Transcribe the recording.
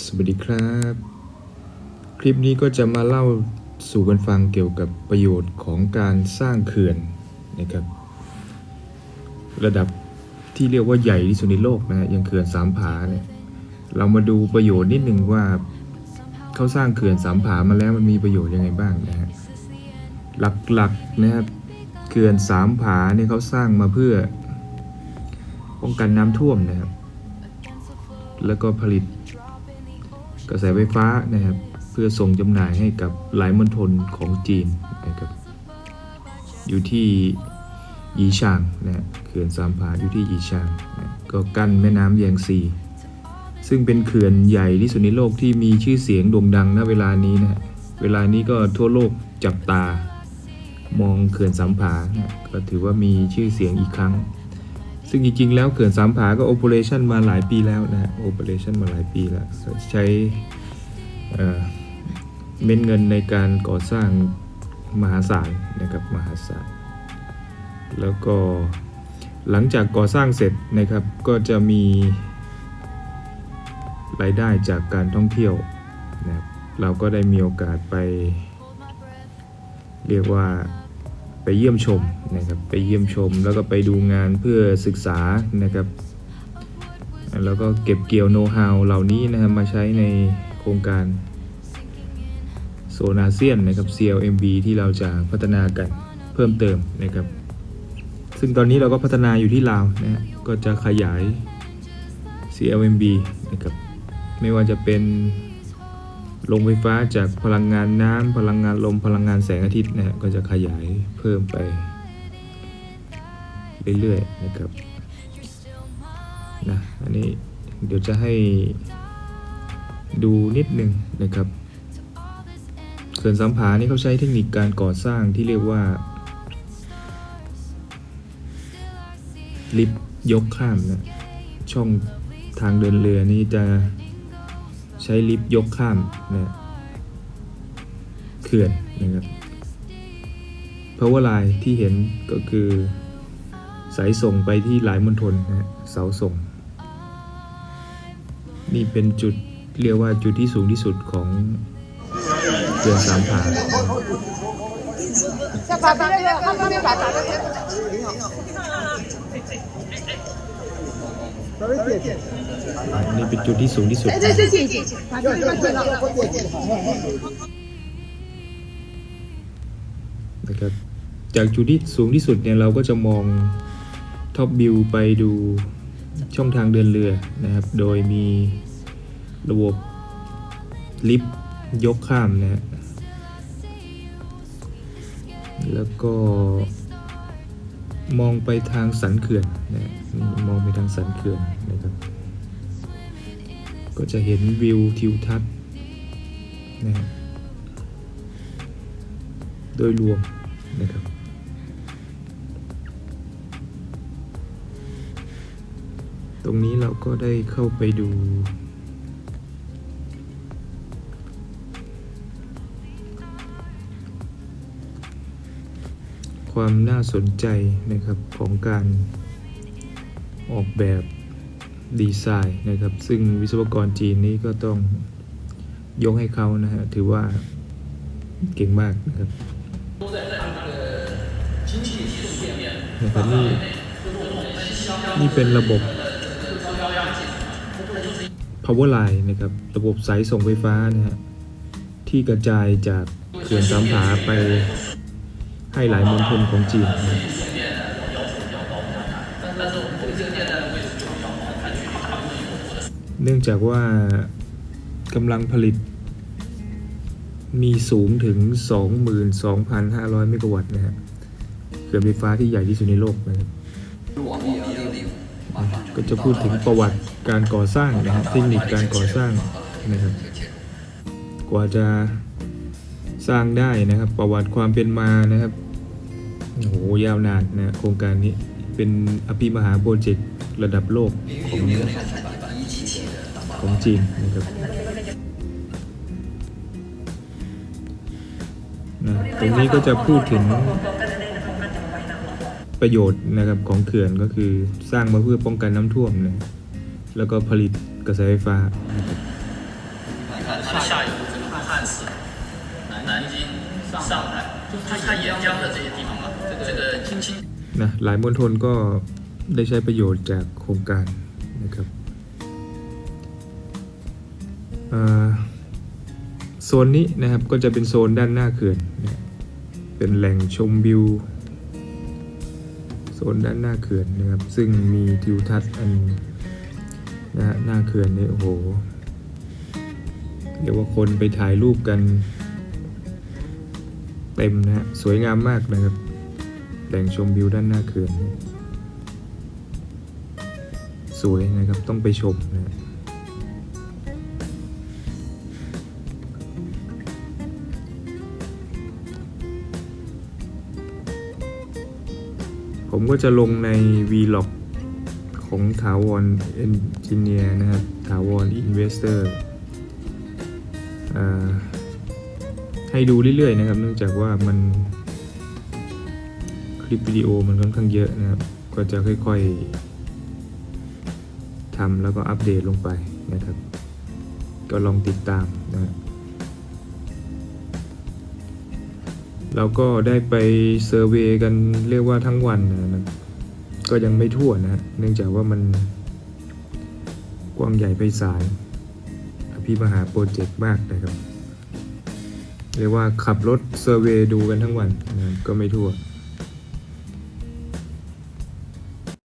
สวัสดีครับ คลิปนี้ก็จะมาเล่าสู่กันฟังเกี่ยวกับประโยชน์ของการสร้างเขื่อนนะครับ ระดับที่เรียกว่าใหญ่ที่สุดในโลกนะฮะอย่างเขื่อนสามผาเนี่ยเรามาดูประโยชน์นิดหนึ่งว่าเขาสร้างเขื่อนสามผามาแล้วมันมีประโยชน์ยังไงบ้างนะฮะหลักๆนะครับเขื่อนสามผาเนี่ยเขาสร้างมาเพื่อป้องกันน้ำท่วมนะครับ แล้วก็ผลิต กระแสไฟฟ้านะครับ เพื่อส่งจำหน่ายให้กับหลายมณฑลของจีนนะครับ อยู่ที่ยีชางนะเขื่อนสามผาอยู่ที่ยีชางนะก็กั้นแม่น้ำแยงซี ซึ่งเป็นเขื่อนใหญ่ที่สุดในโลกที่มีชื่อเสียงโด่งดังณเวลานี้นะฮะเวลานี้ก็ทั่วโลกจับตามองเขื่อนสามผานะก็ถือว่ามีชื่อเสียงอีกครั้ง ซึ่งจริงๆ แล้วเขื่อนสามผาก็โอเปอเรชันมาหลายปีแล้วนะฮะโอเปอเรชันมาหลายปีแล้ว ใช้เม็ดเงินในการก่อสร้างมหาศาลนะครับมหาศาล แล้วก็หลังจากก่อสร้างเสร็จนะครับก็จะมีรายได้จากการท่องเที่ยวนะครับเราก็ได้มีโอกาสไปเรียกว่า ไปเยี่ยมชมนะครับไปเยี่ยมชมแล้วก็ไปดูงานเพื่อศึกษานะครับ แล้วก็เก็บเกี่ยวโน้ตฮาวเหล่านี้นะครับมาใช้ในโครงการโซนอาเซียนนะครับ CLMB ที่เราจะพัฒนากันเพิ่มเติมนะครับ ซึ่งตอนนี้เราก็พัฒนาอยู่ที่ลาวนะฮะก็จะขยาย CLMB นะครับไม่ว่าจะเป็น โรงไฟฟ้าจากพลังงานน้ำพลังงานลมพลังงานแสงอาทิตย์นะฮะก็จะขยายเพิ่มไปเรื่อยๆนะครับนะอันนี้เดี๋ยวจะให้ดูนิดนึงนะครับเขื่อนสามผานี่เขาใช้เทคนิคการก่อสร้างที่เรียกว่า ลิฟต์ยกข้ามนะช่องทางเดินเรือนี้จะ ใช้ลิฟต์ยกข้ามนะเขื่อนนะครับ power line ที่เห็นก็คือสายส่งไปที่หลายมณฑลนะฮะเสาส่ง นี่เป็นจุดเรียกว่าจุดที่สูงที่สุดของเขื่อนสามผา 像把别人看那边把咱们稍 อันนี้เป็นจุดที่สูงที่สุดนะครับจากจุดที่สูงที่สุดเนี่ยเราก็จะมองท็อปบิวไปดูช่องทางเดินเรือนะครับ โดยมีระบบลิฟต์ยกข้ามนะฮะแล้วก็ มองไปทางสันเขื่อนนะมองไปทางสันเขื่อนนะครับก็จะเห็นวิวทิวทัศน์นะฮะโดยรวมนะครับตรงนี้เราก็ได้เข้าไปดู ความน่าสนใจนะครับของการออกแบบดีไซน์นะครับ ซึ่งวิศวกรจีนนี้ก็ต้องยกให้เขานะฮะ ถือว่าเก่งมากนะครับนะครับนี่นี่เป็นระบบ power line นะครับ ระบบสายส่งไฟฟ้านะฮะ ที่กระจายจากเขื่อนสามผาไป ให้หลายมณฑลของจีน เนื่องจากว่ากำลังผลิต มีสูงถึง 22,500 เมกะวัตต์นะฮะเขื่อนไฟฟ้าที่ใหญ่ที่สุดในโลกนะครับก็จะพูดถึงประวัติการก่อสร้างนะฮะเทคนิคการก่อสร้างนะครับกว่าจะสร้างได้นะครับ ประวัติความเป็นมานะครับ โอ้โหยาวนานนะโครงการนี้เป็นอภิมหาโปรเจกต์ระดับโลกของของจีนนะครับนะตรงนี้ก็จะพูดถึงประโยชน์นะครับของเขื่อนก็คือสร้างมาเพื่อป้องกันน้ำท่วมนะแล้วก็ผลิตกระแสไฟฟ้านะครับ นะหลายมณฑลก็ได้ใช้ประโยชน์จากโครงการนะครับโซนนี้นะครับก็จะเป็นโซนด้านหน้าเขื่อนนะเป็นแหล่งชมวิวโซนด้านหน้าเขื่อนนะครับ ซึ่งมีทิวทัศน์อันนะฮะหน้าเขื่อนเนี่ยโอ้โหเรียกว่าคนไปถ่ายรูปกัน เต็มนะฮะสวยงามมากนะครับ แหล่งชมวิวด้านหน้าเขื่อนสวยนะครับต้องไปชมนะผมก็จะลงใน Vlog ของถาวรเอนจิเนียร์นะครับถาวรอินเวสเตอร์ให้ดูเรื่อยๆนะครับ เนื่องจากว่ามัน ลิปวิดีโอมันค่อนข้างเยอะนะครับ ก็จะค่อยๆทำแล้วก็อัปเดตลงไปนะครับ ก็ลองติดตามนะครับเราก็ได้ไปเซอร์เวย์กันเรียกว่าทั้งวันนะครับก็ยังไม่ทั่วนะ เนื่องจากว่ามันกว้างใหญ่ไพศาลอภิมหาโปรเจกต์มากนะครับ เรียกว่าขับรถเซอร์เวย์ดูกันทั้งวันนะครับก็ไม่ทั่ว